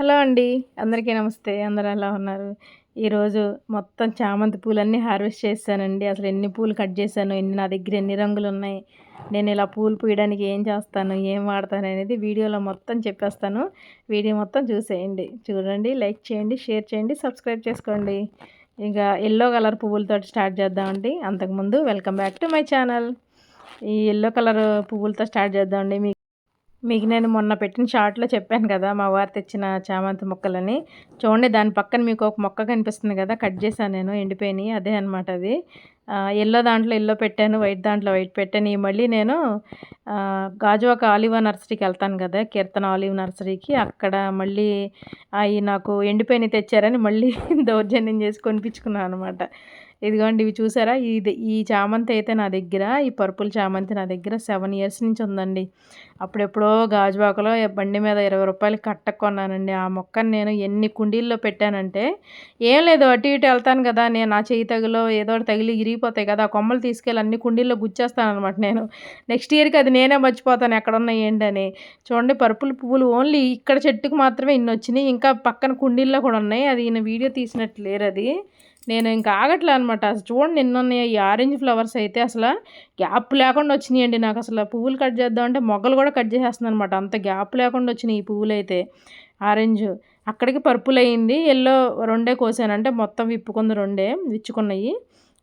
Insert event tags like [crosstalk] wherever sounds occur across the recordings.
Hello అండి. అందరికీ నమస్తే. అందరు ఎలా ఉన్నారు? ఈరోజు మొత్తం చామంతి పూలన్నీ హార్వెస్ట్ చేశానండి. అసలు ఎన్ని పూలు కట్ చేశాను? ఎన్ని నా దగ్గర ఎన్ని రంగులు ఉన్నాయి? నేను ఇలా పూలు పూయడానికి ఏం చేస్తాను? ఏం వాడతాను అనేది వీడియోలో మొత్తం చెప్పేస్తాను. వీడియో మొత్తం చూసేయండి. చూడండి లైక్ చేయండి షేర్ చేయండి సబ్స్క్రైబ్ చేసుకోండి. ఇక ఎల్లో కలర్ పువ్వులతో స్టార్ట్ చేద్దామండి. అంతకుముందు welcome back to my channel. ఈ ఎల్లో కలర్ పువ్వులతో స్టార్ట్ చేద్దామండి. మీకు మీకు నేను మొన్న పెట్టిన షార్ట్లో చెప్పాను కదా మా వారు తెచ్చిన చామంతి మొక్కలని. చూడండి దాని పక్కన మీకు ఒక మొక్క కనిపిస్తుంది కదా కట్ చేశాను నేను ఎండిపోయినాయి అదే అనమాట అది. ఎల్లో దాంట్లో ఎల్లో పెట్టాను వైట్ దాంట్లో వైట్ పెట్టాను. మళ్ళీ నేను గాజువాక ఆలివ్ నర్సరీకి వెళ్తాను కదా కీర్తన ఆలివ్ నర్సరీకి. అక్కడ మళ్ళీ అవి నాకు ఎండిపోయిన తెచ్చారని మళ్ళీ [laughs] దౌర్జన్యం చేసి కొనిపించుకున్నాను అనమాట ఇదిగోండి ఇవి చూసారా? ఇది ఈ చామంతి అయితే నా దగ్గర ఈ పర్పుల్ చామంతి నా దగ్గర సెవెన్ ఇయర్స్ నుంచి ఉందండి. అప్పుడెప్పుడో గాజువాకలో బండి మీద ఇరవై రూపాయలు కట్ట కొన్నానండి ఆ మొక్కను నేను ఎన్ని కుండీల్లో పెట్టానంటే ఏం లేదు అటు ఇటు వెళ్తాను కదా నేను నా చేయి తగిలో ఏదో తగిలి ఇరిగిపోతాయి కదా ఆ కొమ్మలు తీసుకెళ్ళి అన్ని కుండీల్లో గుచ్చేస్తాను అనమాట నేను. నెక్స్ట్ ఇయర్కి అది నేనే మర్చిపోతాను ఎక్కడున్నా ఏంటని చూడండి పర్పుల్ పువ్వులు ఓన్లీ ఇక్కడ చెట్టుకు మాత్రమే ఇన్ని వచ్చినాయి ఇంకా పక్కన కుండీల్లో కూడా ఉన్నాయి. అది ఈయన వీడియో తీసినట్టు లేరు అది. నేను ఇంకా ఆగట్లే అనమాట అసలు చూడండి నిన్న ఈ ఆరెంజ్ ఫ్లవర్స్ అయితే అసలు గ్యాప్ లేకుండా వచ్చినాయండి. నాకు అసలు పువ్వులు కట్ చేద్దాం అంటే మొగ్గలు కూడా కట్ చేసేస్తున్నాను అనమాట అంత గ్యాప్ లేకుండా వచ్చినాయి ఈ పువ్వులు అయితే. ఆరెంజ్. అక్కడికి పర్పుల్ అయింది. ఎల్లో రెండే కోసాను. అంటే మొత్తం విప్పుకుంది రెండే విచ్చుకున్నాయి.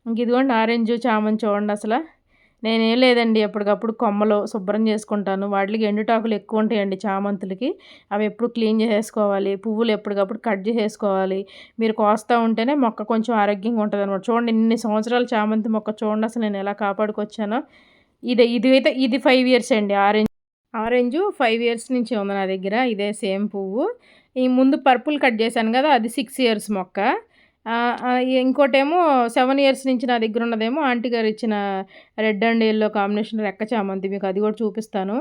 ఇంక ఇదిగోండి ఆరెంజ్ చామంతి చూడండి అసలు. నేనేం లేదండి ఎప్పటికప్పుడు కొమ్మలు శుభ్రం చేసుకుంటాను. వాటికి ఎండుటాకులు ఎక్కువ ఉంటాయండి చామంతులకి. అవి ఎప్పుడు క్లీన్ చేసేసుకోవాలి పువ్వులు ఎప్పటికప్పుడు కట్ చేసేసుకోవాలి. మీరు కోస్తూ ఉంటేనే మొక్క కొంచెం ఆరోగ్యంగా ఉంటుంది అనమాట చూడండి ఇన్ని సంవత్సరాలు చామంతి మొక్క చూడండి అసలు నేను ఎలా కాపాడుకొచ్చానో. ఇది ఇది అయితే ఇది ఫైవ్ ఇయర్స్ అండి. ఆరెంజ్ ఆరెంజ్ ఫైవ్ ఇయర్స్ నుంచి ఉంది నా దగ్గర. ఇదే సేమ్ పువ్వు. ఈ ముందు పర్పుల్ కట్ చేశాను కదా అది సిక్స్ ఇయర్స్ మొక్క. ఇంకోటేమో సెవెన్ ఇయర్స్ నుంచి నా దగ్గర ఉన్నదేమో ఆంటీ గారు ఇచ్చిన రెడ్ అండ్ ఎల్లో కాంబినేషన్ రెక్క చామంతి. మీకు అది కూడా చూపిస్తాను.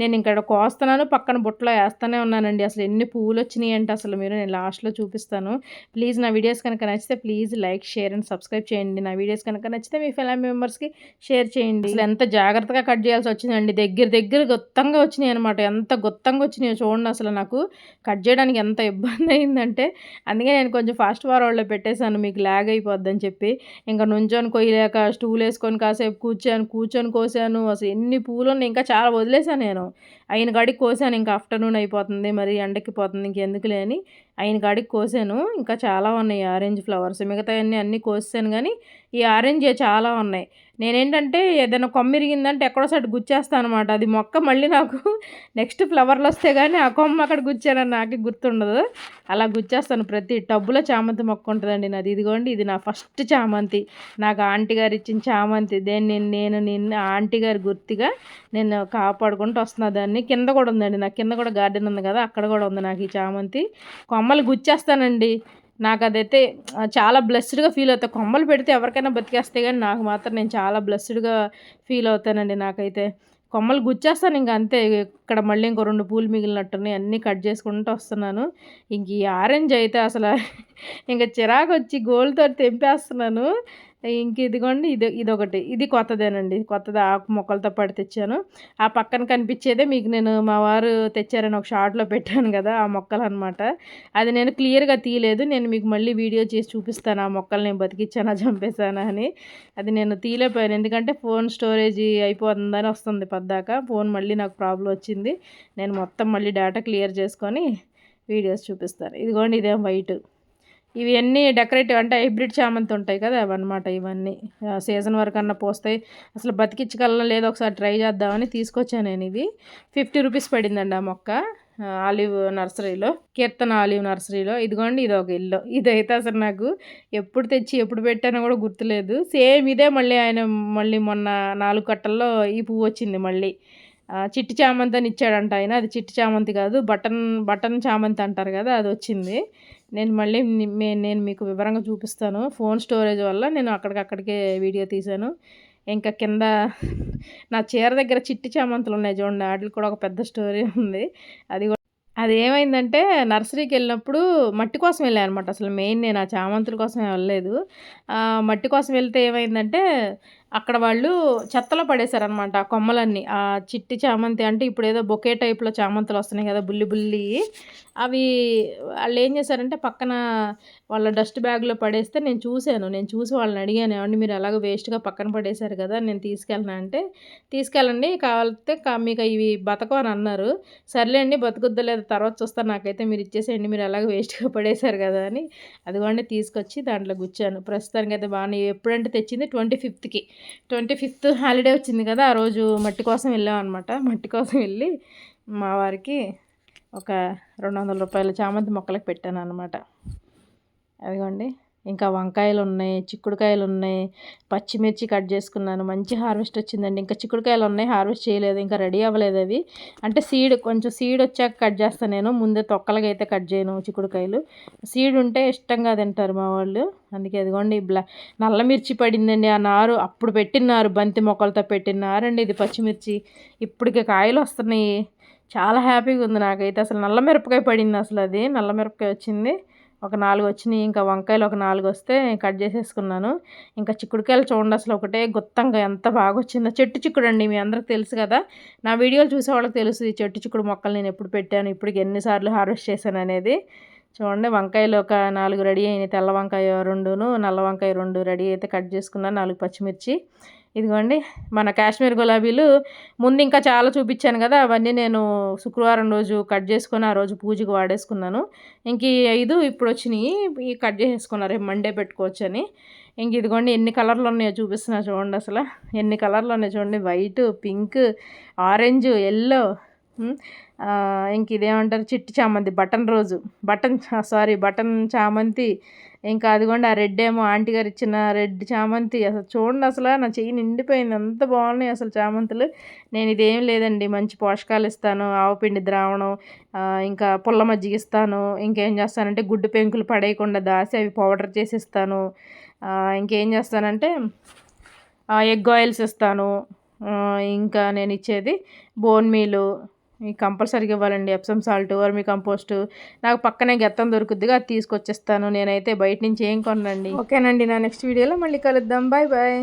నేను ఇక్కడ కోస్తున్నాను పక్కన బుట్టలో వేస్తూనే ఉన్నానండి. అసలు ఎన్ని పువ్వులు వచ్చినాయి అంటే అసలు మీరు నేను లాస్ట్లో చూపిస్తాను. ప్లీజ్ నా వీడియోస్ కనుక నచ్చితే please like share and subscribe చేయండి. నా వీడియోస్ కనుక నచ్చితే మీ ఫ్యామిలీ మెంబర్స్కి షేర్ చేయండి. అసలు ఎంత జాగ్రత్తగా కట్ చేయాల్సి వచ్చిందండి. దగ్గర దగ్గర గొత్తంగా వచ్చినాయి అనమాట ఎంత గొత్తంగా వచ్చినాయో చూడండి అసలు నాకు. కట్ చేయడానికి ఎంత ఇబ్బంది అయిందంటే అందుకే నేను కొంచెం ఫాస్ట్ ఫార్వర్డ్లో పెట్టే పెట్టేశాను మీకు లాగ్ అయిపోద్దని చెప్పి. ఇంకా నుంచొని కొయ్యలేక స్టూల్ వేసుకొని కాసేపు కూర్చాను కూర్చొని కోసాను. అసలు ఎన్ని పూలు ఇంకా చాలా వదిలేసాను నేను. అయిన కాడికి కోసాను ఇంకా ఆఫ్టర్నూన్ అయిపోతుంది మరి ఎండెక్కిపోతుంది ఇంకెందుకు లేని అయిన కాడికి కోసాను ఇంకా చాలా ఉన్నాయి ఆరెంజ్ ఫ్లవర్స్ మిగతా అన్నీ అన్నీ కోసాను కానీ ఈ ఆరెంజ్ చాలా ఉన్నాయి. నేనేంటంటే ఏదైనా కొమ్మ ఇరిగిందంటే ఎక్కడో సైడ్ గుచ్చేస్తాను అనమాట అది మొక్క మళ్ళీ నాకు [laughs] నెక్స్ట్ ఫ్లవర్లు వస్తే కానీ ఆ కొమ్మ అక్కడ గుచ్చానని నాకు గుర్తుండదు. అలా గుచ్చేస్తాను ప్రతి టబ్బులో చామంతి మొక్క ఉంటుందండి నాది. ఇదిగోండి ఇది నా ఫస్ట్ చామంతి. నాకు ఆంటీ గారు ఇచ్చిన చామంతి. దేన్ని నేను నిన్న ఆంటీ గారి గుర్తిగా నేను కాపాడుకుంటూ వస్తున్నా. దాన్ని కింద కూడా ఉందండి. నాకు కింద కూడా గార్డెన్ ఉంది కదా అక్కడ కూడా ఉంది నాకు ఈ చామంతి. కొమ్మలు గుచ్చేస్తానండి. నాకు అదైతే చాలా బ్లెస్డ్గా ఫీల్ అవుతాయి కొమ్మలు పెడితే ఎవరికైనా బతికేస్తే కానీ నాకు మాత్రం నేను చాలా బ్లెస్డ్గా ఫీల్ అవుతానండి నాకైతే. కొమ్మలు గుచ్చేస్తాను ఇంక అంతే. ఇక్కడ మళ్ళీ ఇంకో రెండు పూలు మిగిలినట్టున్నాయి. అన్నీ కట్ చేసుకుంటూ వస్తున్నాను. ఇంక ఈ ఆరెంజ్ అయితే అసలు ఇంకా చిరాకు వచ్చి గోల్తో తెంపేస్తున్నాను. ఇంక ఇదిగోండి ఇది ఇదొకటి. ఇది కొత్తదేనండి. కొత్తది ఆకు మొక్కలతో పాటు తెచ్చాను. ఆ పక్కన కనిపించేదే మీకు నేను మా వారు తెచ్చారని ఒక షార్ట్లో పెట్టాను కదా ఆ మొక్కలు అనమాట అది నేను క్లియర్గా తీయలేదు. నేను మీకు మళ్ళీ వీడియో చేసి చూపిస్తాను ఆ మొక్కలు నేను బతికిచ్చానా చంపేశానా అని. అది నేను తీయలేకపోయాను. ఎందుకంటే ఫోన్ స్టోరేజ్ అయిపోతుందని వస్తుంది పద్దాక. ఫోన్ మళ్ళీ నాకు ప్రాబ్లం వచ్చింది. నేను మొత్తం మళ్ళీ డేటా క్లియర్ చేసుకొని వీడియోస్ చూపిస్తాను. ఇదిగోండి ఇదేం వైట్. ఇవన్నీ డెకరేటివ్ అంటే హైబ్రిడ్ చామంతి ఉంటాయి కదా అవన్నమాట ఇవన్నీ. సీజన్ వరకు అన్న పోస్తాయి అసలు బతికించగలను లేదో ఒకసారి ట్రై చేద్దామని తీసుకొచ్చాను నేను ఇది. ఫిఫ్టీ రూపీస్ పడిందండి ఆ మొక్క ఆలివ్ నర్సరీలో కీర్తన ఆలివ్ నర్సరీలో. ఇదిగోండి ఇది ఒక ఇల్లు. ఇదైతే అసలు నాకు ఎప్పుడు తెచ్చి ఎప్పుడు పెట్టానో కూడా గుర్తులేదు. సేమ్ ఇదే మళ్ళీ ఆయన మళ్ళీ మొన్న నాలుగు కట్టల్లో ఈ పువ్వు వచ్చింది మళ్ళీ. చిట్టి చామంతి అని ఇచ్చాడంట ఆయన. అది చిట్టి చామంతి కాదు బటన్ బటన్ చామంతి అంటారు కదా అది వచ్చింది. నేను మళ్ళీ నేను మీకు వివరంగా చూపిస్తాను. ఫోన్ స్టోరేజ్ వల్ల నేను అక్కడికక్కడికే వీడియో తీశాను. ఇంకా కింద నా చీర దగ్గర చిట్టి చామంతులు ఉన్నాయి చూడండి వాటికి కూడా ఒక పెద్ద స్టోరీ ఉంది. అది కూడా అది ఏమైందంటే నర్సరీకి వెళ్ళినప్పుడు మట్టి కోసం వెళ్ళాను అనమాట. అసలు మెయిన్ నేను ఆ చామంతుల కోసం వెళ్ళలేదు. మట్టి కోసం వెళ్తే ఏమైందంటే అక్కడ వాళ్ళు చెత్తలో పడేశారనమాట ఆ కొమ్మలన్నీ. ఆ చిట్టి చామంతి అంటే ఇప్పుడు ఏదో బొకే టైప్లో చామంతులు వస్తున్నాయి కదా బుల్లి బుల్లి. అవి వాళ్ళు ఏం చేశారంటే పక్కన వాళ్ళ డస్ట్ బ్యాగ్లో పడేస్తే నేను చూశాను. నేను చూసి వాళ్ళని అడిగాను ఏమండి మీరు అలాగ వేస్ట్గా పక్కన పడేశారు కదా నేను తీసుకెళ్ళను అంటే తీసుకెళ్ళండి కావాలంటే కా- మీకు ఇవి బతకం అని అన్నారు. సర్లేండి బతుకుద్దా లేదా తర్వాత చూస్తాను. నాకైతే మీరు ఇచ్చేసేయండి మీరు అలాగ వేస్ట్గా [laughs] పడేశారు కదా అని. అదిగోండి తీసుకొచ్చి దాంట్లో గుచ్చాను. ప్రస్తుతానికి అయితే బాగానే ఎప్పుడంటే తెచ్చింది ట్వంటీ ఫిఫ్త్కి. ట్వంటీ ఫిఫ్త్ హాలిడే వచ్చింది కదా ఆ రోజు మట్టి కోసం వెళ్ళాం అనమాట మట్టి కోసం వెళ్ళి మా వారికి ఒక రెండు వందల రూపాయలు చామంతి మొక్కలకు పెట్టాను అనమాట అదిగోండి. ఇంకా వంకాయలు ఉన్నాయి చిక్కుడుకాయలు ఉన్నాయి పచ్చిమిర్చి కట్ చేసుకున్నాను. మంచి హార్వెస్ట్ వచ్చిందండి. ఇంకా చిక్కుడుకాయలు ఉన్నాయి హార్వెస్ట్ చేయలేదు. ఇంకా రెడీ అవ్వలేదు అవి. అంటే సీడ్ కొంచెం సీడ్ వచ్చాక కట్ చేస్తాను నేను. ముందే తొక్కలకి అయితే కట్ చేయను చిక్కుడుకాయలు. సీడ్ ఉంటే ఇష్టంగా తింటారు మా వాళ్ళు. అందుకే అదిగోండి బ్లా నల్ల మిర్చి పడిందండి ఆ నారు. అప్పుడు పెట్టినారు బంతి మొక్కలతో పెట్టిన నారండి ఇది పచ్చిమిర్చి. ఇప్పటికే కాయలు వస్తున్నాయి. చాలా హ్యాపీగా ఉంది నాకైతే. అసలు నల్ల మిరపకాయ పడింది అసలు అది. నల్ల మిరపకాయ వచ్చింది. ఒక నాలుగు వచ్చినాయి ఇంకా వంకాయలు ఒక నాలుగు వస్తే కట్ చేసేసుకున్నాను. ఇంకా చిక్కుడుకాయలు చూడండి అసలు ఒకటే గుత్తంగా ఎంత బాగా వచ్చిందో. చెట్టు చిక్కుడు అండి మీ అందరికి తెలుసు కదా. నా వీడియోలు చూసే వాళ్ళకి తెలుసు ఈ చెట్టు చిక్కుడు మొక్కలు నేను ఎప్పుడు పెట్టాను ఇప్పటికి ఎన్నిసార్లు హార్వెస్ట్ చేశాను అనేది. చూడండి వంకాయలు ఒక నాలుగు రెడీ అయినాయి తెల్ల వంకాయ రెండును నల్ల వంకాయ రెండు రెడీ అయితే కట్ చేసుకున్నాను నాలుగు పచ్చిమిర్చి. ఇదిగోండి మన కాశ్మీర్ గులాబీలు. ముందు ఇంకా చాలా చూపించాను కదా అవన్నీ నేను శుక్రవారం రోజు కట్ చేసుకొని ఆ రోజు పూజకు వాడేసుకున్నాను. ఇంక ఈ ఐదు ఇప్పుడు వచ్చినాయి ఈ కట్ చేసేసుకున్నారు రేపు మండే పెట్టుకోవచ్చు అని ఇంక ఇదిగోండి ఎన్ని కలర్లు ఉన్నాయో చూపిస్తున్నా చూడండి అసలు. ఎన్ని కలర్లు ఉన్నాయో చూడండి. వైట్ పింక్ ఆరెంజ్ ఎల్లో ఇంక ఇదేమంటారు? చిట్టి చామంతి బటన్ రోజు. బటన్ సారీ బటన్ చామంతి. ఇంకా అదిగోండి ఆ రెడ్ ఏమో ఆంటీ గారు ఇచ్చిన రెడ్ చామంతి. అసలు చూడండి అసలు నా చెయ్యి నిండిపోయింది. అంత బాగున్నాయి అసలు చామంతులు. నేను ఇదేం లేదండి మంచి పోషకాలు ఇస్తాను. ఆవుపిండి ద్రావణం ఇంకా పుల్ల మజ్జిగ ఇస్తాను. ఇంకేం చేస్తానంటే గుడ్డు పెంకులు పడేయకుండా దాసి అవి పౌడర్ చేసి ఇస్తాను ఇంకేం చేస్తానంటే ఎగ్ ఆయిల్స్ ఇస్తాను. ఇంకా నేను ఇచ్చేది బోన్ మీలు. మీకు కంపల్సరీగా ఇవ్వాలండి. ఎప్సమ్ సాల్ట్ వర్మి కంపోస్ట్ నాకు పక్కనే గెత్తం దొరుకుద్దిగా అది తీసుకొచ్చేస్తాను. నేనైతే బయట నుంచి ఏం కొనండి ఓకేనండి నా నెక్స్ట్ వీడియోలో మళ్ళీ కలుద్దాం. Bye bye